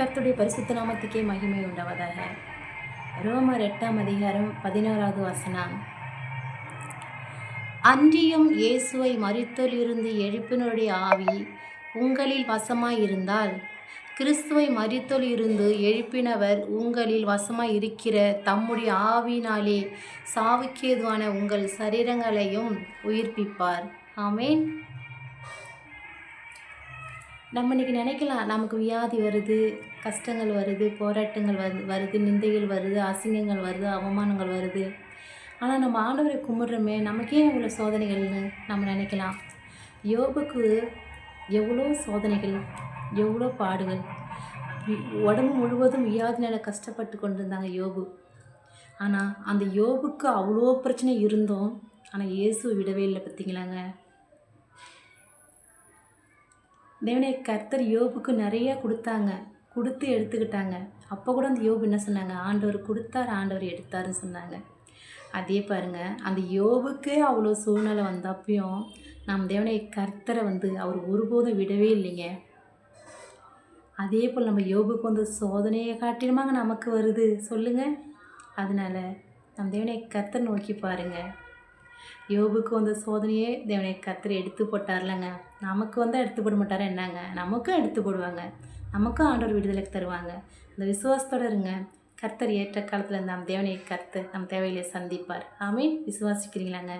கர்த்துடைய பரிசுத்த நாமத்துக்கே மகிமை உண்டாவதாக. ரோமர் எட்டாம் அதிகாரம் பதினோராவது வசனம். அன்றியும் இயேசுவை மரித்தோலிருந்து எழுப்பினுடைய ஆவி உங்களில் வசமாயிருந்தால் கிறிஸ்துவை மரித்தோல் இருந்து எழுப்பினவர் உங்களில் வசமாக இருக்கிற தம்முடைய ஆவினாலே சாவுக்கேதுவான உங்கள் சரீரங்களையும் உயிர்ப்பிப்பார். ஆமேன். நம்ம இன்றைக்கி நினைக்கலாம் நமக்கு வியாதி வருது கஷ்டங்கள் வருது போராட்டங்கள் வருது வருது நிந்தைகள் வருது அசிங்கங்கள் வருது அவமானங்கள் வருது. ஆனால் நம்ம ஆண்டவரை கும்பிட்றோமே நமக்கே இவ்வளோ சோதனைகள்னு நம்ம நினைக்கலாம். யோபுக்கு எவ்வளோ சோதனைகள் எவ்வளோ பாடுகள். உடம்பு முழுவதும் வியாதினால் கஷ்டப்பட்டு கொண்டு இருந்தாங்க யோபு. ஆனால் அந்த யோபுக்கு அவ்வளோ பிரச்சனை இருந்தோம். ஆனால் இயேசு விடவே இல்லை பார்த்தீங்களாங்க? தேவனே கர்த்தர் யோபுக்கு நிறைய கொடுத்தாங்க. கொடுத்து எடுத்துக்கிட்டாங்க. அப்போ கூட அந்த யோபு என்ன சொன்னாங்க? ஆண்டவர் கொடுத்தார் ஆண்டவர் எடுத்தாருன்னு சொன்னாங்க. அதே பாருங்கள் அந்த யோபுக்கே அவ்வளோ சூழ்நிலை வந்தப்பையும் நம் தேவனை கர்த்தரை வந்து அவர் ஒருபோதும் விடவே இல்லைங்க. அதே போல் நம்ம யோபுக்கு வந்து சோதனையை காட்டிலுமாங்க நமக்கு வருது. சொல்லுங்கள் அதனால் நம் தேவனை கர்த்தர் நோக்கி பாருங்கள் யோபுக்கு வந்த சோதனையே தேவனை கத்திரி எடுத்து போட்டார்லங்க. நமக்கு வந்து எடுத்து போட மாட்டாரா என்னங்க? நமக்கும் எடுத்து போடுவாங்க. நமக்கும் ஆண்டவர் விடுதலைக்கு தருவாங்க. அந்த விசுவாசத்தோட இருங்க. கர்த்தர் ஏற்ற காலத்தில் நம் தேவனை கர்த்தர் நம் தேவையிலே சந்திப்பார். ஆமீன். விசுவாசிக்கிறீங்களாங்க?